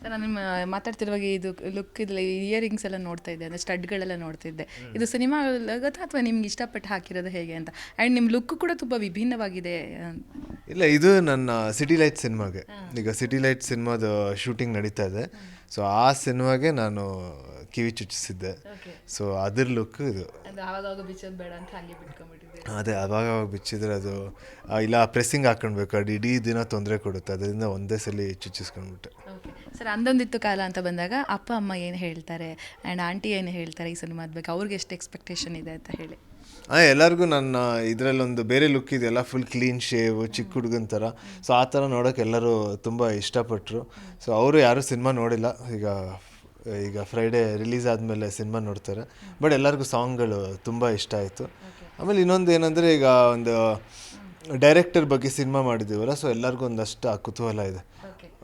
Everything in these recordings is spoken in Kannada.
ಸರ್ ನಾನು ನಿಮ್ಮ ಮಾತಾಡ್ತಿರುವಾಗ ಇದು ಲುಕ್ ಇದ್ರಲ್ಲಿ ಇಯರಿಂಗ್ಸ್ ಎಲ್ಲ ನೋಡ್ತಾ ಇದ್ದೆ ಅಂದರೆ ಸ್ಟಡ್ಗಳೆಲ್ಲ ನೋಡ್ತಿದ್ದೆ ಇದು ಸಿನಿಮಾ ಗೊತ್ತಾ ಅಥವಾ ನಿಮ್ಗೆ ಇಷ್ಟಪಟ್ಟು ಹಾಕಿರೋದು ಹೇಗೆ ಅಂತ? ಆ್ಯಂಡ್ ನಿಮ್ಮ ಲುಕ್ ಕೂಡ ತುಂಬ ವಿಭಿನ್ನವಾಗಿದೆ ಇಲ್ಲ ಇದು ನನ್ನ ಸಿಟಿ ಲೈಟ್ ಸಿನಿಮಾಗೆ ಈಗ ಸಿಟಿ ಲೈಟ್ ಸಿನಿಮಾದ ಶೂಟಿಂಗ್ ನಡೀತಾ ಇದೆ. ಸೊ ಆ ಸಿನಿಮಾಗೆ ನಾನು ಕಿವಿ ಚುಚ್ಚಿಸಿದ್ದೆ. ಸೊ ಅದ್ರ ಲುಕ್ ಇದು. ಅದು ಅವಾಗ ಅವಾಗ ಬಿಚ್ಚಿದ್ರೆ ಅದು ಇಲ್ಲ ಪ್ರೆಸ್ಸಿಂಗ್ ಹಾಕೊಳ್ಬೇಕು ಅದು ಇಡೀ ದಿನ ತೊಂದರೆ ಕೊಡುತ್ತೆ. ಅದರಿಂದ ಒಂದೇ ಸಲ ಚುಚ್ಚಿಸ್ಕೊಂಡ್ಬಿಟ್ಟೆ. ಓಕೆ ಸರ್ ಅಂದೊಂದಿತ್ತು ಕಾಲ ಅಂತ ಬಂದಾಗ ಅಪ್ಪ ಅಮ್ಮ ಏನು ಹೇಳ್ತಾರೆ? ಆ್ಯಂಡ್ ಆಂಟಿ ಏನು ಹೇಳ್ತಾರೆ ಈ ಸಿನಿಮಾದ ಬಗ್ಗೆ? ಅವ್ರಿಗೆ ಎಷ್ಟು ಎಕ್ಸ್ಪೆಕ್ಟೇಷನ್ ಇದೆ ಅಂತ ಹೇಳಿ. ಹಾಂ ಎಲ್ಲರಿಗೂ ನನ್ನ ಇದರಲ್ಲೊಂದು ಬೇರೆ ಲುಕ್ ಇದೆಯಲ್ಲ ಫುಲ್ ಕ್ಲೀನ್ ಶೇವ್ ಚಿಕ್ಕ ಹುಡುಗನ ಥರ ಸೊ ಆ ಥರ ನೋಡೋಕೆ ಎಲ್ಲರೂ ತುಂಬ ಇಷ್ಟಪಟ್ಟರು ಸೊ ಅವರು ಯಾರೂ ಸಿನಿಮಾ ನೋಡಿಲ್ಲ. ಈಗ ಈಗ ಫ್ರೈಡೇ ರಿಲೀಸ್ ಆದಮೇಲೆ ಸಿನಿಮಾ ನೋಡ್ತಾರೆ. ಬಟ್ ಎಲ್ಲರಿಗೂ ಸಾಂಗ್ಗಳು ತುಂಬ ಇಷ್ಟ ಆಯಿತು. ಆಮೇಲೆ ಇನ್ನೊಂದು ಏನಂದರೆ ಈಗ ಒಂದು ಡೈರೆಕ್ಟರ್ ಬಗ್ಗೆ ಸಿನಿಮಾ ಮಾಡಿದ್ದೀವಲ್ಲ ಸೊ ಎಲ್ಲರಿಗೂ ಒಂದಷ್ಟು ಆ ಕುತೂಹಲ ಇದೆ.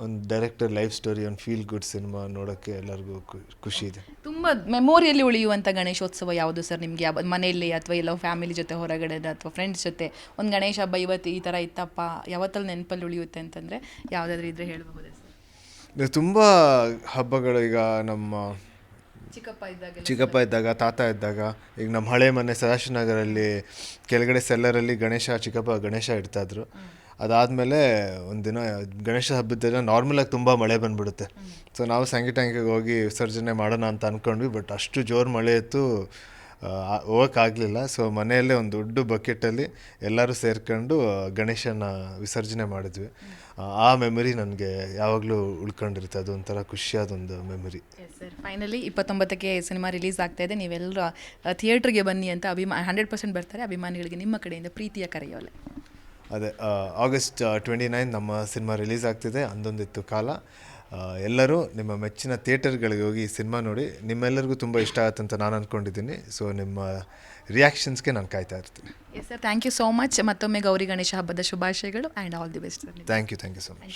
ಒಂದು ಡೈರೆಕ್ಟರ್ ಲೈಫ್ ಸ್ಟೋರಿ ಒಂದು ಫೀಲ್ ಗುಡ್ ಸಿನಿಮಾ ನೋಡೋಕ್ಕೆ ಎಲ್ಲರಿಗೂ ಖುಷಿ ಇದೆ. ತುಂಬ ಮೆಮೊರಿಯಲ್ಲಿ ಉಳಿಯುವಂಥ ಗಣೇಶೋತ್ಸವ ಯಾವುದು ಸರ್ ನಿಮಗೆ? ಯಾವ ಮನೆಯಲ್ಲಿ ಅಥವಾ ಎಲ್ಲ ಫ್ಯಾಮಿಲಿ ಜೊತೆ ಹೊರಗಡೆ ಅಥವಾ ಫ್ರೆಂಡ್ಸ್ ಜೊತೆ ಒಂದು ಗಣೇಶ ಹಬ್ಬ ಇವತ್ತು ಈ ಥರ ಇತ್ತಪ್ಪ ಯಾವತ್ತಲ್ಲಿ ನೆನಪಲ್ಲಿ ಉಳಿಯುತ್ತೆ ಅಂತಂದರೆ ಯಾವುದಾದ್ರೂ ಇದ್ರೆ ಹೇಳಬಹುದೇ ತುಂಬ ಹಬ್ಬಗಳು ಈಗ ನಮ್ಮ ಚಿಕ್ಕಪ್ಪ ಇದ್ದಾಗ ಚಿಕ್ಕಪ್ಪ ಇದ್ದಾಗ ತಾತ ಇದ್ದಾಗ ಈಗ ನಮ್ಮ ಹಳೆ ಮನೆ ಸದಾಶಿವನಗರಲ್ಲಿ ಕೆಳಗಡೆ ಸೆಲ್ಲರಲ್ಲಿ ಗಣೇಶ ಚಿಕ್ಕಪ್ಪ ಗಣೇಶ ಇಡ್ತಾಯಿದ್ರು. ಅದಾದಮೇಲೆ ಒಂದಿನ ಗಣೇಶ ಹಬ್ಬದ ನಾರ್ಮಲಾಗಿ ತುಂಬ ಮಳೆ ಬಂದ್ಬಿಡುತ್ತೆ. ಸೊ ನಾವು ಟ್ಯಾಂಕಿಗೆ ಹೋಗಿ ವಿಸರ್ಜನೆ ಮಾಡೋಣ ಅಂತ ಅಂದ್ಕೊಂಡ್ವಿ ಬಟ್ ಅಷ್ಟು ಜೋರು ಮಳೆ ಇತ್ತು ಹೋಗೋಕ್ಕಾಗಲಿಲ್ಲ ಸೊ ಮನೆಯಲ್ಲೇ ಒಂದು ದೊಡ್ಡ ಬಕೆಟಲ್ಲಿ ಎಲ್ಲರೂ ಸೇರ್ಕೊಂಡು ಗಣೇಶನ ವಿಸರ್ಜನೆ ಮಾಡಿದ್ವಿ. ಆ- ಮೆಮೊರಿ ನನಗೆ ಯಾವಾಗಲೂ ಉಳ್ಕೊಂಡಿರುತ್ತೆ. ಅದು ಒಂಥರ ಖುಷಿಯಾದೊಂದು ಮೆಮೊರಿ ಸರ್ ಫೈನಲಿ ಇಪ್ಪತ್ತೊಂಬತ್ತಕ್ಕೆ ಸಿನಿಮಾ ರಿಲೀಸ್ ಆಗ್ತಾ ಇದೆ. ನೀವೆಲ್ಲರೂ ಥಿಯೇಟ್ರಿಗೆ ಬನ್ನಿ ಅಂತ ಅಭಿಮಾ ಹಂಡ್ರೆಡ್ ಪರ್ಸೆಂಟ್ ಬರ್ತಾರೆ. ಅಭಿಮಾನಿಗಳಿಗೆ ನಿಮ್ಮ ಕಡೆಯಿಂದ ಪ್ರೀತಿಯ ಕರೆಯೋಲೆ ಅದೇ ಆಗಸ್ಟ್ ಟ್ವೆಂಟಿ ನೈನ್ ನಮ್ಮ ಸಿನಿಮಾ ರಿಲೀಸ್ ಆಗ್ತಿದೆ. ಅಂದೊಂದಿತ್ತು ಕಾಲ. ಎಲ್ಲರೂ ನಿಮ್ಮ ಮೆಚ್ಚಿನ ಥಿಯೇಟರ್ಗಳಿಗೆ ಹೋಗಿ ಈ ಸಿನಿಮಾ ನೋಡಿ ನಿಮ್ಮೆಲ್ಲರಿಗೂ ತುಂಬ ಇಷ್ಟ ಆಗುತ್ತೆ ಅಂತ ನಾನು ಅಂದ್ಕೊಂಡಿದ್ದೀನಿ ಸೊ ನಿಮ್ಮ ರಿಯಾಕ್ಷನ್ಸ್ಗೆ ನಾನು ಕಾಯ್ತಾ ಇರ್ತೀನಿ. Yes sir thank you so much ಮತ್ತೊಮ್ಮೆ ಗೌರಿ ಗಣೇಶ ಹಬ್ಬದ ಶುಭಾಶಯಗಳು and all the best sir thank you thank you so much